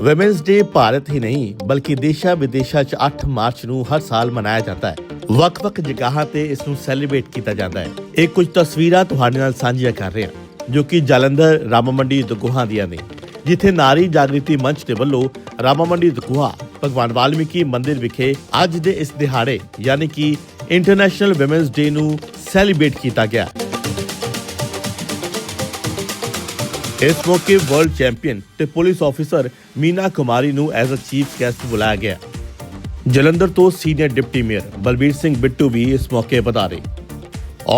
Women's day Bharat ਹੀ ਨਹੀਂ, ਬਲਕਿ ਦੇਸ਼ਾਂ ਵਿਦੇਸ਼ਾਂ 'ਚ 8 ਮਾਰਚ ਨੂੰ ਹਰ ਸਾਲ ਮਨਾਇਆ ਜਾਂਦਾ ਹੈ। ਵੱਖ-ਵੱਖ ਜਗ੍ਹਾਵਾਂ ਤੇ ਇਸ ਨੂੰ ਸੈਲੀਬ੍ਰੇਟ ਕੀਤਾ ਜਾਂਦਾ ਹੈ। ਇਹ ਕੁਝ ਤਸਵੀਰਾਂ ਤੁਹਾਡੇ ਨਾਲ ਸਾਂਝੀਆਂ ਕਰ ਰਹੇ ਹਾਂ, ਜੋ ਕਿ ਜਲੰਧਰ ਰਾਮਾ ਮੰਡੀ ਦਗੋਹਾਂ ਦੀਆਂ ਨੇ, ਜਿੱਥੇ ਨਾਰੀ ਜਾਗਰਤੀ ਮੰਚ ਦੇ ਵੱਲੋਂ ਰਾਮਾ ਮੰਡੀ ਦਗੋਹਾ, ਭਗਵਾਨ ਵਾਲਮੀਕੀ ਮੰਦਿਰ ਵਿਖੇ ਅੱਜ ਦੇ ਇਸ ਦਿਹਾੜੇ, ਯਾਨੀ ਕਿ ਇੰਟਰਨੈਸ਼ਨਲ ਵੂਮੈਨਸ ਡੇ ਨੂੰ ਸੈਲੀਬ੍ਰੇਟ ਕੀਤਾ ਗਿਆ। ਇਸ ਮੌਕੇ ਵਰਲਡ ਚੈਂਪੀਅਨ ਤੇ ਪੁਲਿਸ ਆਫੀਸਰ ਮੀਨਾ ਕੁਮਾਰੀ ਨੂੰ ਐਜ਼ ਅ ਚੀਫ ਗੈਸਟ ਬੁਲਾਇਆ ਗਿਆ। ਜਲੰਧਰ ਤੋਂ senior deputy mayor Balbir Singh Bittu ਵੀ ਇਸ ਮੌਕੇ ਪਧਾਰੇ।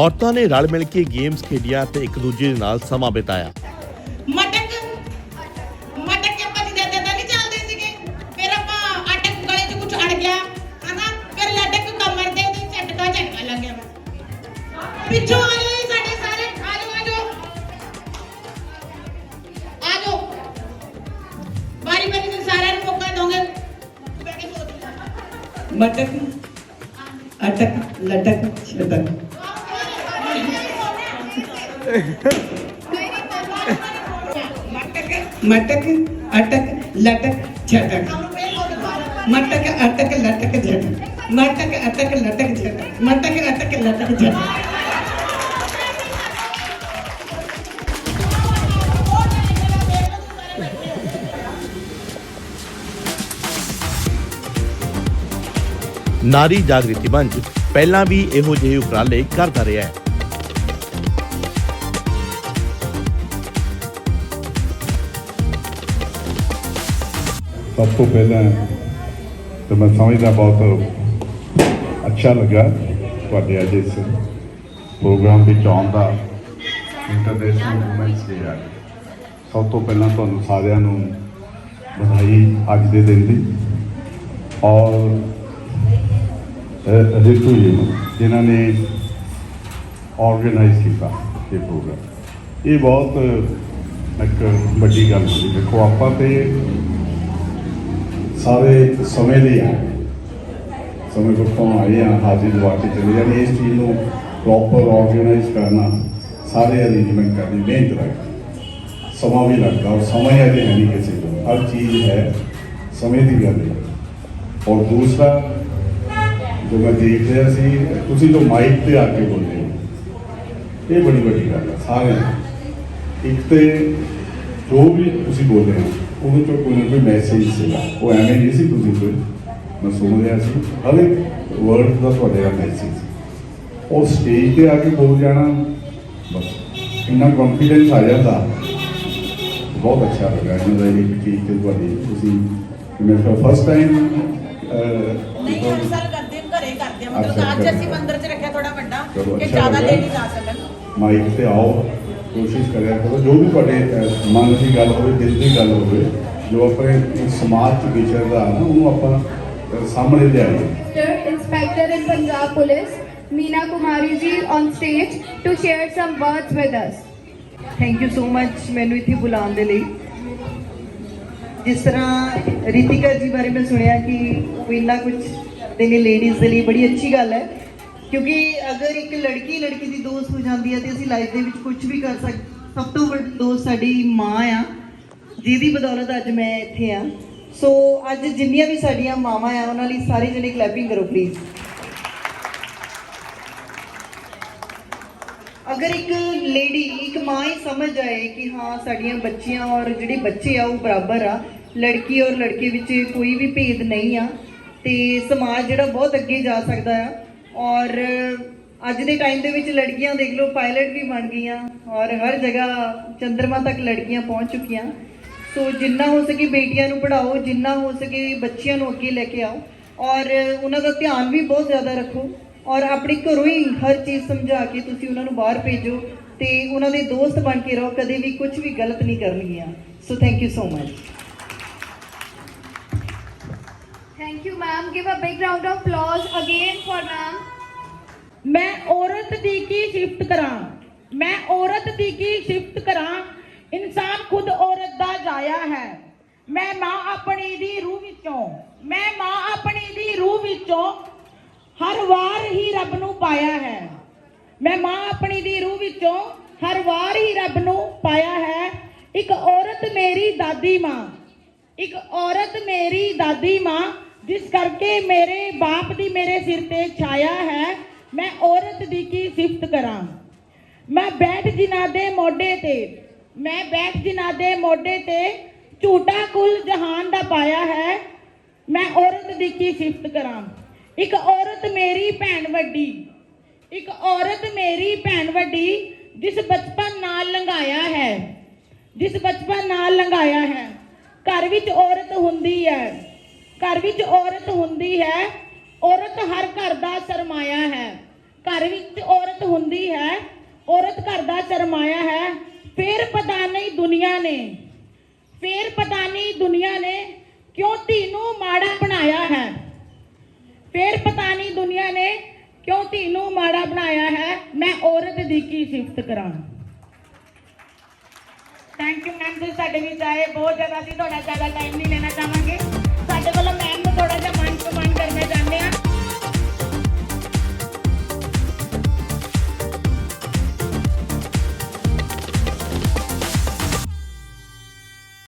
ਔਰਤਾਂ ਨੇ ਰਲ ਮਿਲ ਕੇ ਗੇਮਸ ਖੇਡੀਆਂ ਤੇ ਇੱਕ ਦੂਜੇ ਦੇ ਨਾਲ ਸਮਾਂ ਬਿਤਾਇਆ। ਮਟਕ मटक अटक लटक छटक मटक अटक लटक छटक मटक अटक लटक झटक मटक अटक लटक झटक मटक अटक लटक झटक ਨਾਰੀ ਜਾਗ੍ਰਿਤੀ ਮੰਚ ਪਹਿਲਾਂ ਵੀ ਇਹੋ ਜਿਹੇ ਉਪਰਾਲੇ ਕਰਦਾ ਰਿਹਾ ਹੈ। ਸਭ ਤੋਂ ਪਹਿਲਾਂ ਤਾਂ ਮੈਂ ਸਮਝਦਾ ਬਹੁਤ ਅੱਛਾ ਲੱਗਾ ਤੁਹਾਡੇ ਅੱਜ ਇਸ ਪ੍ਰੋਗਰਾਮ ਵਿੱਚ ਆਉਣ ਦਾ ਇੰਟਰਨੈਸ਼ਨਲ ਵੂਮੈਨਸ ਡੇ ਆ। ਸਭ ਤੋਂ ਪਹਿਲਾਂ ਤੁਹਾਨੂੰ ਸਾਰਿਆਂ ਨੂੰ ਵਧਾਈ ਅੱਜ ਦੇ ਦਿਨ ਦੀ। ਔਰ ਰਿਤੂ ਜੀ ਜਿਨ੍ਹਾਂ ਨੇ ਆਰਗੇਨਾਈਜ਼ ਕੀਤਾ ਇਹ ਪ੍ਰੋਗਰਾਮ ਇਹ ਬਹੁਤ ਇੱਕ ਵੱਡੀ ਗੱਲ ਸੀ ਦੇਖੋ, ਆਪਾਂ ਤੇ ਸਾਰੇ ਸਮੇਂ ਦੇ ਆ। ਸਮੇਂ ਤੋਂ ਤੋਂ ਆਏ ਆ, ਹਾਜ਼ਰ ਦਵਾ ਕੇ ਚਲੇ ਜਾਣੀ ਇਸ ਚੀਜ਼ ਨੂੰ ਪ੍ਰੋਪਰ ਆਰਗੇਨਾਈਜ਼ ਕਰਨਾ, ਸਾਰੇ ਅਰੇਂਜਮੈਂਟ ਕਰਨੀ, ਮਿਹਨਤ ਲੱਗਦੀ ਸਮਾਂ ਵੀ ਲੱਗਦਾ ਔਰ ਸਮਾਂ ਹੈ ਤੇ ਨਹੀਂ ਕਿਸੇ ਕੋਲ ਹਰ ਚੀਜ਼ ਹੈ, ਸਮੇਂ ਦੀ ਗੱਲ ਹੈ। ਔਰ ਦੂਸਰਾ ਜੋ ਮੈਂ ਦੇਖ ਰਿਹਾ ਸੀ ਤੁਸੀਂ ਜੋ ਮਾਈਕ ਤੇ ਆ ਕੇ ਬੋਲਦੇ ਹੋ, ਇਹ ਬੜੀ ਵੱਡੀ ਗੱਲ ਹੈ ਸਾਰੇ ਇੱਕ ਤੇ ਜੋ ਵੀ ਤੁਸੀਂ ਬੋਲ ਰਹੇ ਹੋ, ਉਹਦੇ 'ਚੋਂ ਕੋਈ ਨਾ ਕੋਈ ਮੈਸੇਜ ਸੀਗਾ। ਉਹ ਐਵੇਂ ਨਹੀਂ ਸੀ ਤੁਸੀਂ ਕੋਈ, ਮੈਂ ਸੁਣ ਰਿਹਾ ਸੀ, ਹਰ ਇੱਕ ਵਰਡ ਦਾ ਤੁਹਾਡੇ ਦਾ ਮੈਸੇਜ ਉਹ ਸਟੇਜ ਤੇ ਆ ਕੇ ਬੋਲ ਜਾਣਾ, ਬਸ। ਇੰਨਾ ਕੰਫੀਡੈਂਸ ਆ ਜਾਂਦਾ। ਬਹੁਤ ਅੱਛਾ ਲੱਗਾ ਇਹਨਾਂ ਦਾ ਇਹ ਚੀਜ਼ ਤੇ ਤੁਹਾਡੀ, ਤੁਸੀਂ ਮੇਰੇ ਫਸਟ ਟਾਈਮ ਨਹੀਂ ਹਰ ਸਾਲ ਕਰਦੇ ਹਾਂ, ਘਰੇ ਕਰਦੇ ਹਾਂ। ਅੱਛਾ, ਮਤਲਬ ਅੱਜ ਘਰੇ। ਅਸੀਂ ਮੰਦਿਰ 'ਚ ਰੱਖਿਆ ਥੋੜਾ ਵੱਡਾ ਚਲੋ, ਕਿ ਅੱਛਾ ਜ਼ਿਆਦਾ ਲੱਗਾ। ਲੇਡੀਜ਼ ਆ ਸਕਣ ਮਾਈਕ ਤੇ ਆਓ ਕੋਸ਼ਿਸ਼ ਕਰਿਆ ਕਰੋ ਜੋ ਵੀ ਤੁਹਾਡੇ ਅਹ, ਮਨ ਦੀ ਗੱਲ ਹੋਵੇ ਦਿਲ ਦੀ ਗੱਲ ਹੋਵੇ ਜੋ ਆਪਣੇ ਇੱਕ ਸਮਾਜ ਚ ਵਿਚਰਦਾ ਨਾ ਉਹਨੂੰ ਆਪਾਂ ਅਹ, ਸਾਹਮਣੇ ਲਿਆਈਏ Inspector Inspector in Punjab Police, Meena Kumari ji on stage to share some words with us. Thank you so much ਮੈਨੂੰ ਇੱਥੇ ਬੁਲਾਉਣ ਦੇ ਲਈ ਜਿਸ ਤਰ੍ਹਾਂ ਰਿਤਿਕਾ ਜੀ ਬਾਰੇ ਮੈਂ ਸੁਣਿਆ ਕਿ ਉਹ ਇੰਨਾ ਕੁਝ ਕਰਦੇ ਨੇ ਲੇਡੀਜ਼ ਦੇ ਲਈ, ਬੜੀ ਅੱਛੀ ਗੱਲ ਹੈ। ਕਿਉਂਕਿ ਅਗਰ ਇੱਕ ਲੜਕੀ ਲੜਕੀ ਦੀ ਦੋਸਤ ਹੋ ਜਾਂਦੀ ਹੈ ਤੇ ਅਸੀਂ ਲਾਈਫ ਦੇ ਵਿੱਚ ਕੁਝ ਵੀ ਕਰ ਸਕ, ਸਭ ਤੋਂ ਵੱਡੀ ਦੋਸਤ ਸਾਡੀ ਮਾਂ ਆ। ਜਿਹਦੀ ਬਦੌਲਤ ਅੱਜ ਮੈਂ ਇੱਥੇ ਆ। ਸੋ ਅੱਜ ਜਿੰਨੀਆਂ ਵੀ ਸਾਡੀਆਂ ਮਾਵਾਂ ਆ, ਉਹਨਾਂ ਲਈ ਸਾਰੇ ਜਣੇ ਕਲੈਪਿੰਗ ਕਰੋ ਪਲੀਜ਼ ਅਗਰ ਇੱਕ ਲੇਡੀ ਇੱਕ ਮਾਂ ਹੀ ਸਮਝ ਜਾਏ ਕਿ ਹਾਂ, ਸਾਡੀਆਂ ਬੱਚੀਆਂ ਔਰ ਜਿਹੜੇ ਬੱਚੇ ਆ, ਉਹ ਬਰਾਬਰ ਆ। ਲੜਕੀ ਔਰ ਲੜਕੇ ਵਿੱਚ ਕੋਈ ਵੀ ਭੇਦ ਨਹੀਂ ਆ। ਤੇ ਸਮਾਜ ਜਿਹੜਾ ਬਹੁਤ ਅੱਗੇ ਜਾ ਸਕਦਾ ਆ। ਔਰ ਅੱਜ ਦੇ ਟਾਈਮ ਦੇ ਵਿੱਚ ਲੜਕੀਆਂ ਦੇਖ ਲਓ ਪਾਇਲਟ ਵੀ ਬਣ ਗਈਆਂ। ਔਰ ਹਰ ਜਗ੍ਹਾ ਚੰਦਰਮਾ ਤੱਕ ਲੜਕੀਆਂ ਪਹੁੰਚ ਚੁੱਕੀਆਂ। ਸੋ ਜਿੰਨਾ ਹੋ ਸਕੇ ਬੇਟੀਆਂ ਨੂੰ ਪੜ੍ਹਾਓ, ਜਿੰਨਾ ਹੋ ਸਕੇ ਬੱਚਿਆਂ ਨੂੰ ਅੱਗੇ ਲੈ ਕੇ ਆਓ। ਔਰ ਉਹਨਾਂ ਦਾ ਧਿਆਨ ਵੀ ਬਹੁਤ ਜ਼ਿਆਦਾ ਰੱਖੋ। ਔਰ ਆਪਣੇ ਘਰੋਂ ਹੀ ਹਰ ਚੀਜ਼ ਸਮਝਾ ਕੇ ਤੁਸੀਂ ਉਹਨਾਂ ਨੂੰ ਬਾਹਰ ਭੇਜੋ ਤੇ ਉਹਨਾਂ ਦੇ ਦੋਸਤ ਬਣ ਕੇ ਰਹੋ, ਕਦੇ ਵੀ ਕੁਝ ਵੀ ਗਲਤ ਨਹੀਂ ਕਰਨਗੀਆਂ। So thank you so much Thank you, ma'am. Give a big round of applause again for ma'am. ਮੈਂ ਔਰਤ ਦੀ ਕੀ ਸਿਫਤ ਕਰਾਂ? ਮੈਂ ਔਰਤ ਦੀ ਕੀ ਸਿਫਤ ਕਰਾਂ? ਇਨਸਾਨ ਖੁਦ ਔਰਤ ਦਾ ਜਾਇਆ ਹੈ। ਮੈਂ ਮਾਂ ਆਪਣੀ ਦੀ ਰੂਹ ਵਿੱਚੋਂ ਮੈਂ ਮਾਂ ਆਪਣੀ ਦੀ ਰੂਹ ਵਿੱਚੋਂ ਹਰ ਵਾਰ ਹੀ ਰੱਬ ਨੂੰ ਪਾਇਆ ਹੈ। ਮੈਂ ਮਾਂ ਆਪਣੀ ਦੀ ਰੂਹ ਵਿੱਚੋਂ ਹਰ ਵਾਰ ਹੀ ਰੱਬ ਨੂੰ ਪਾਇਆ ਹੈ। ਇੱਕ ਔਰਤ ਮੇਰੀ ਦਾਦੀ ਮਾਂ ਇੱਕ ਔਰਤ ਮੇਰੀ ਦਾਦੀ ਮਾਂ ਜਿਸ ਕਰਕੇ ਮੇਰੇ ਬਾਪ ਦੀ ਮੇਰੇ ਸਿਰ ਤੇ ਛਾਇਆ ਹੈ, ਮੈਂ ਔਰਤ ਦੀ ਕੀ ਸਿਫਤ ਕਰਾਂ? ਮੈਂ ਬੈਠ ਜਿਨ੍ਹਾਂ ਦੇ ਮੋਢੇ ਤੇ, ਮੈਂ ਬੈਠ ਜਿਨ੍ਹਾਂ ਦੇ ਮੋਢੇ ਤੇ ਝੂਟਾ ਕੁੱਲ ਜਹਾਨ ਦਾ ਪਾਇਆ ਹੈ, ਮੈਂ ਔਰਤ ਦੀ ਕੀ ਸਿਫਤ ਕਰਾਂ? ਇੱਕ ਔਰਤ ਮੇਰੀ ਭੈਣ ਵੱਡੀ, ਇੱਕ ਔਰਤ ਮੇਰੀ ਭੈਣ ਵੱਡੀ ਜਿਸ ਬਚਪਨ ਨਾਲ ਲੰਘਾਇਆ ਹੈ, ਜਿਸ ਬਚਪਨ ਨਾਲ ਲੰਘਾਇਆ ਹੈ। ਘਰ ਵਿੱਚ ਔਰਤ ਹੁੰਦੀ ਹੈ। ਘਰ ਵਿੱਚ ਔਰਤ ਹੁੰਦੀ ਹੈ, ਔਰਤ ਹਰ ਘਰ ਦਾ ਸਰਮਾਇਆ ਹੈ। ਘਰ ਵਿੱਚ ਔਰਤ ਹੁੰਦੀ ਹੈ, ਔਰਤ ਘਰ ਦਾ ਸਰਮਾਇਆ ਹੈ। ਫਿਰ ਪਤਾ ਨਹੀਂ ਦੁਨੀਆ ਨੇ, ਫਿਰ ਪਤਾ ਨਹੀਂ ਦੁਨੀਆ ਨੇ ਕਿਉਂ ਧੀ ਨੂੰ ਮਾੜਾ ਬਣਾਇਆ ਹੈ? ਫਿਰ ਪਤਾ ਨਹੀਂ ਦੁਨੀਆ ਨੇ ਕਿਉਂ ਧੀ ਨੂੰ ਮਾੜਾ ਬਣਾਇਆ ਹੈ? ਮੈਂ ਔਰਤ ਦੀ ਕੀ ਸਿਫਤ ਕਰਾਂ? ਥੈਂਕ ਯੂ ਮੈਮ ਜੀ ਸਾਡੇ ਵਿੱਚ ਆਏ, ਬਹੁਤ ਜ਼ਿਆਦਾ ਅਸੀਂ ਤੁਹਾਡਾ ਜ਼ਿਆਦਾ ਟਾਈਮ ਨਹੀਂ ਲੈਣਾ কাঠগোলাম